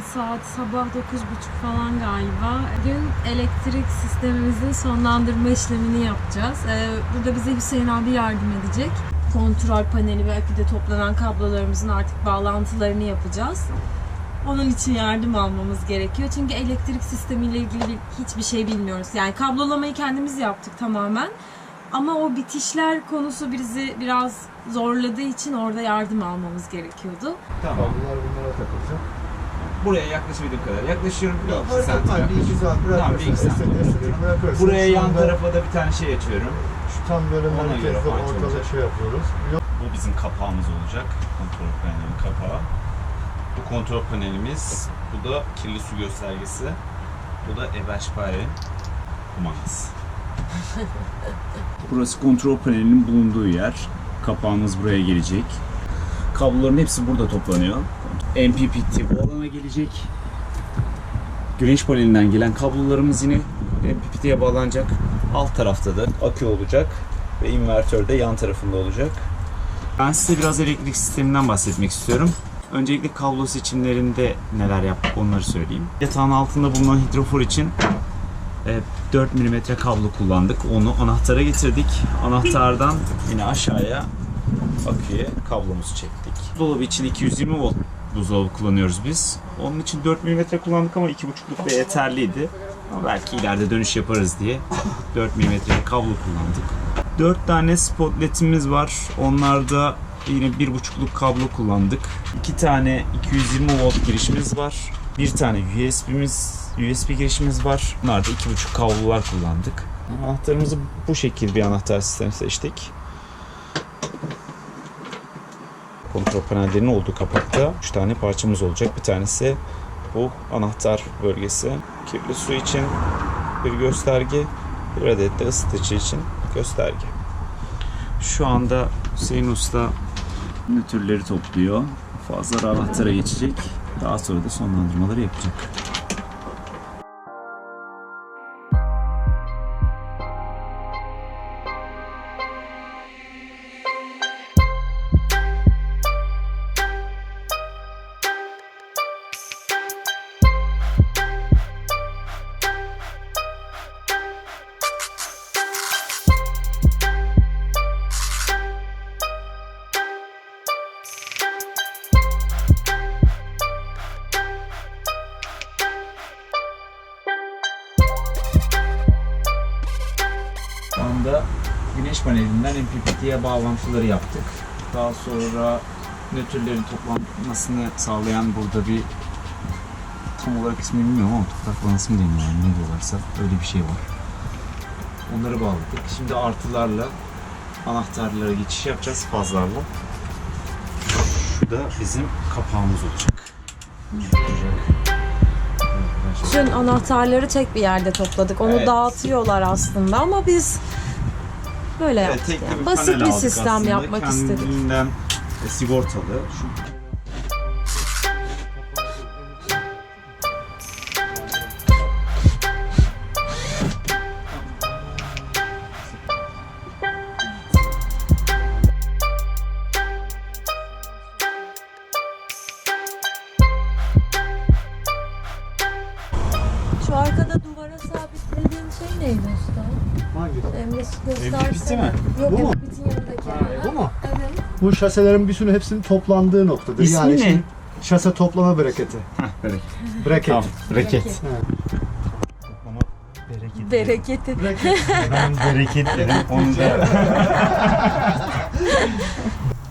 saat sabah 9.30 falan galiba. Bugün elektrik sistemimizin sonlandırma işlemini yapacağız. Ee, burada bize Hüseyin abi yardım edecek. Kontrol paneli ve aküde toplanan kablolarımızın artık bağlantılarını yapacağız. Onun için yardım almamız gerekiyor. Çünkü elektrik sistemiyle ilgili hiçbir şey bilmiyoruz. Yani kablolamayı kendimiz yaptık tamamen. Ama o bitişler konusu bizi biraz zorladığı için orada yardım almamız gerekiyordu. Tamam. Bunlar bunlara takılacak. Buraya yaklaşabildiğim kadar. Yaklaşıyorum. Bir Ya iki santim etmez. Bir iki yaklaşıyorum. saat Tamam, bir iki esnek bırakırsın. Buraya Şu yan anda tarafa da bir tane şey açıyorum. Şu tam böyle Ona göre merkezde parçalayacak. ortada şey yapıyoruz. Yok. Bu bizim kapağımız olacak. Kontrol panelinin kapağı. Bu kontrol panelimiz. Bu da kirli su göstergesi. Bu da Ebersperr'in kumandası. Burası kontrol panelinin bulunduğu yer. Kapağımız buraya gelecek. Kabloların hepsi burada toplanıyor. MPPT bu alana gelecek. Güneş panelinden gelen kablolarımız yine MPPT'ye bağlanacak. Alt tarafta da akü olacak ve invertör de yan tarafında olacak. Ben size biraz elektrik sisteminden bahsetmek istiyorum. Öncelikle kablo seçimlerinde neler yaptık onları söyleyeyim. Yatağın altında bulunan hidrofor için e, 4 mm kablo kullandık. Onu anahtara getirdik. Anahtardan yine aşağıya aküye kablomuzu çektik. Dolabı için 220 volt buzdolabı kullanıyoruz biz. Onun için 4 mm kullandık ama 2.5'luk da yeterliydi. Ama belki ileride dönüş yaparız diye 4 mm kablo kullandık. 4 tane spotletimiz var. Onlarda yine 1.5'luk kablo kullandık. 2 tane 220 volt girişimiz var. Bir tane USB'miz USB girişimiz var. Bunlarda 2.5 kablolar kullandık. Anahtarımızı bu şekil bir anahtar sistemi seçtik. Kontrol panellerinin olduğu kapakta 3 tane parçamız olacak. Bir tanesi bu anahtar bölgesi. Kirli su için bir gösterge, bir adet de ısıtıcı için gösterge. Şu anda Hüseyin Usta nötrleri topluyor. Fazla anahtara geçecek. Daha sonra da sonlandırmaları yapacak. Güneş panelinden MPPT'ye bağlantıları yaptık. Daha sonra nötrlerin toplanmasını sağlayan burada bir tam olarak ismini bilmiyorum ama toprak balansı mı deniyor yani ne diyorlarsa öyle bir şey var. Onları bağladık. Şimdi artılarla anahtarlara geçiş yapacağız fazlarla. Şu da bizim kapağımız olacak. Bütün anahtarları tek bir yerde topladık. Onu Evet. dağıtıyorlar aslında ama biz böyle Evet, yaptık. yani. Basit bir sistem aslında. yapmak istedik. Kendinden e, sigortalı. Şu şey neydi usta? Hangisi? Emre MPPT göstersene. mi? Yok Bu mu? MPPT'in yanındaki. Bu mu? Evet. Bu şaselerin bir sürü hepsinin toplandığı noktadır. İsmi yani ne? şimdi şase toplama breketi. bereket. Bracket. Tamam, bereket. Bereket. Ama bereket. Bereketi. Bracket. Ben bereket dedim. Onu da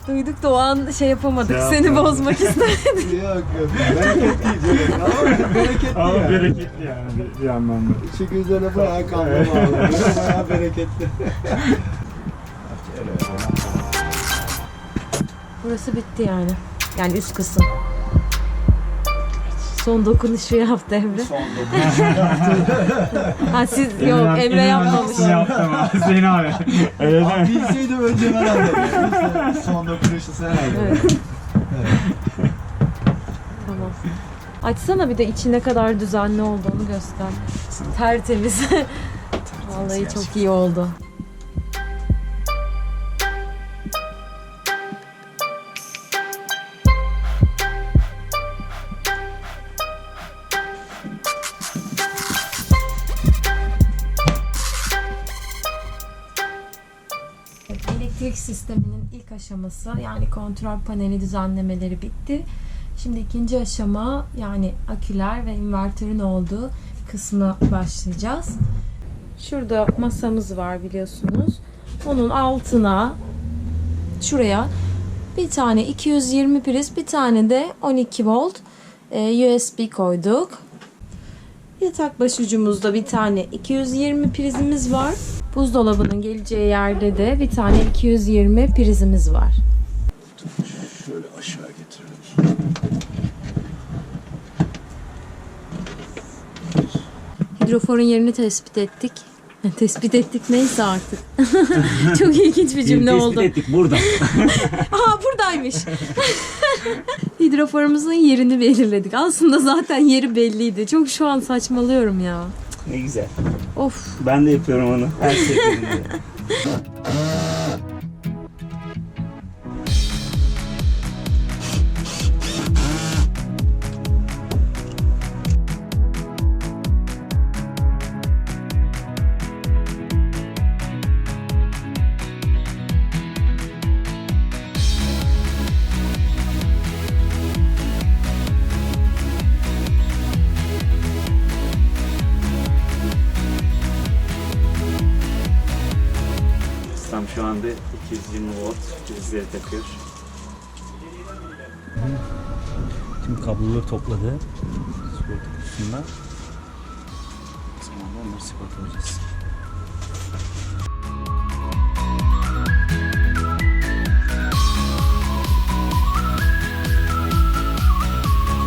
Duyduk da o an şey yapamadık. Şey Seni bozmak istemedik. yok yok. Bereket diyeceğim. Ama bereketli Ama yani. bereketli yani bir, bir anlamda. Şu gözlerine bayağı kanlı bağlı. Bayağı bereketli. Burası bitti yani. Yani üst kısım. Son dokunuşu yaptı Emre. ha siz yok Emre yapmamış. Yaptım abi. Hüseyin abi. Öyle değil mi? Bilseydim önce ben alırdım. Son dokunuşu sen aldın. Evet. Tamam. Açsana bir de içi ne kadar düzenli olduğunu göster. Tertemiz. Vallahi çok iyi oldu. Sisteminin ilk aşaması yani kontrol paneli düzenlemeleri bitti. Şimdi ikinci aşama yani aküler ve invertörün olduğu kısmı başlayacağız. Şurada masamız var biliyorsunuz. Onun altına şuraya bir tane 220 priz, bir tane de 12 volt e, USB koyduk. Yatak başucumuzda bir tane 220 prizimiz var. Buzdolabının geleceği yerde de bir tane 220 prizimiz var. Şöyle aşağı getirelim. Hidroforun yerini tespit ettik. Tespit ettik neyse artık. Çok ilginç bir cümle Tespit oldu. ettik burada. Aa buradaymış. Hidroforumuzun yerini belirledik. Aslında zaten yeri belliydi. Çok şu an saçmalıyorum ya. ne güzel. Of. Ben de yapıyorum onu her seferinde. Tam şu anda 220 volt prizleri takıyor. Tüm kabloları topladı. Sigorta kutusunda. O zaman da onları sigortalayacağız.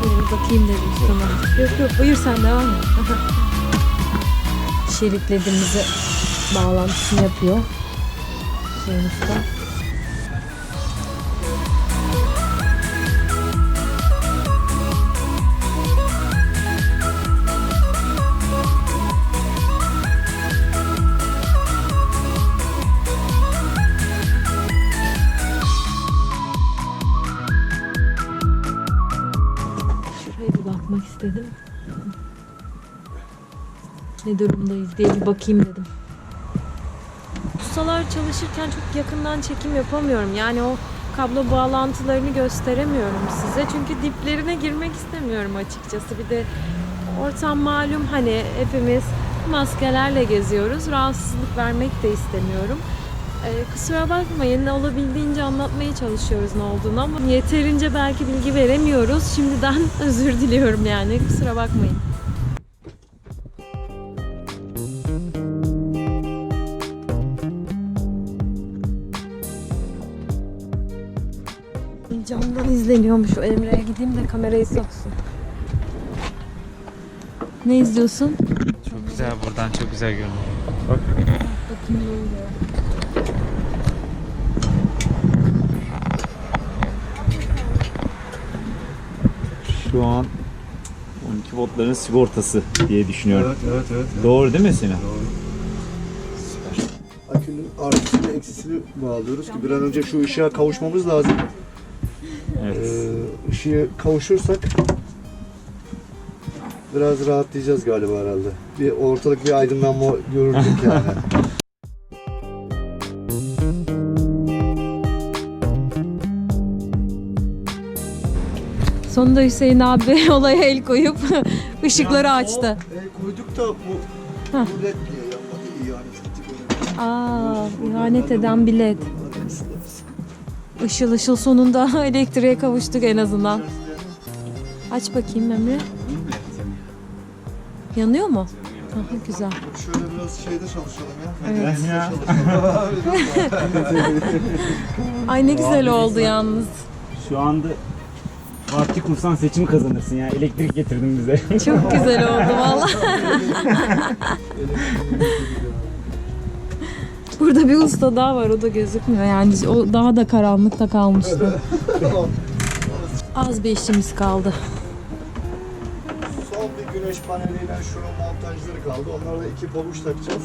Şöyle bir bakayım dedim sana. Yok yok buyur sen devam et. Şeritlediğimizi bağlantısını yapıyor. Bir bakmak istedim. Ne durumdayız diye bir bakayım dedim. Ustalar çalışırken çok yakından çekim yapamıyorum. Yani o kablo bağlantılarını gösteremiyorum size. Çünkü diplerine girmek istemiyorum açıkçası. Bir de ortam malum hani hepimiz maskelerle geziyoruz. Rahatsızlık vermek de istemiyorum. Ee, kusura bakmayın olabildiğince anlatmaya çalışıyoruz ne olduğunu ama yeterince belki bilgi veremiyoruz. Şimdiden özür diliyorum yani kusura bakmayın. Camdan izleniyormuş o Emre'ye gideyim de kamerayı soksun. Ne izliyorsun? Çok güzel buradan çok güzel görünüyor. Bakayım ne oluyor. Şu an 12 voltların sigortası diye düşünüyorum. Evet evet evet. Doğru değil mi Sinan? Akünün artısını eksisini bağlıyoruz ki bir an önce şu ışığa kavuşmamız lazım. Evet. Ee, ışığa kavuşursak biraz rahatlayacağız galiba herhalde. Bir ortalık bir aydınlanma görürdük yani. Sonunda Hüseyin abi olaya el koyup ışıkları açtı. E, koyduk da bu bu led diye yanmadı. İhanet ettik. Aa, ihanet eden bir led. Işıl ışıl sonunda elektriğe kavuştuk en azından. Aç bakayım Emre. Yanıyor mu? Aha, güzel. Şöyle biraz şeyde çalışalım ya. Evet. Ya. Ay ne güzel oldu yalnız. Şu anda Vakti kursan seçim kazanırsın ya. Elektrik getirdin bize. Çok güzel oldu valla. Burada bir usta daha var o da gözükmüyor yani o daha da karanlıkta kalmıştı. Az bir işimiz kaldı. Son bir güneş paneliyle şunun montajları kaldı. Onlara da iki pabuç takacağız.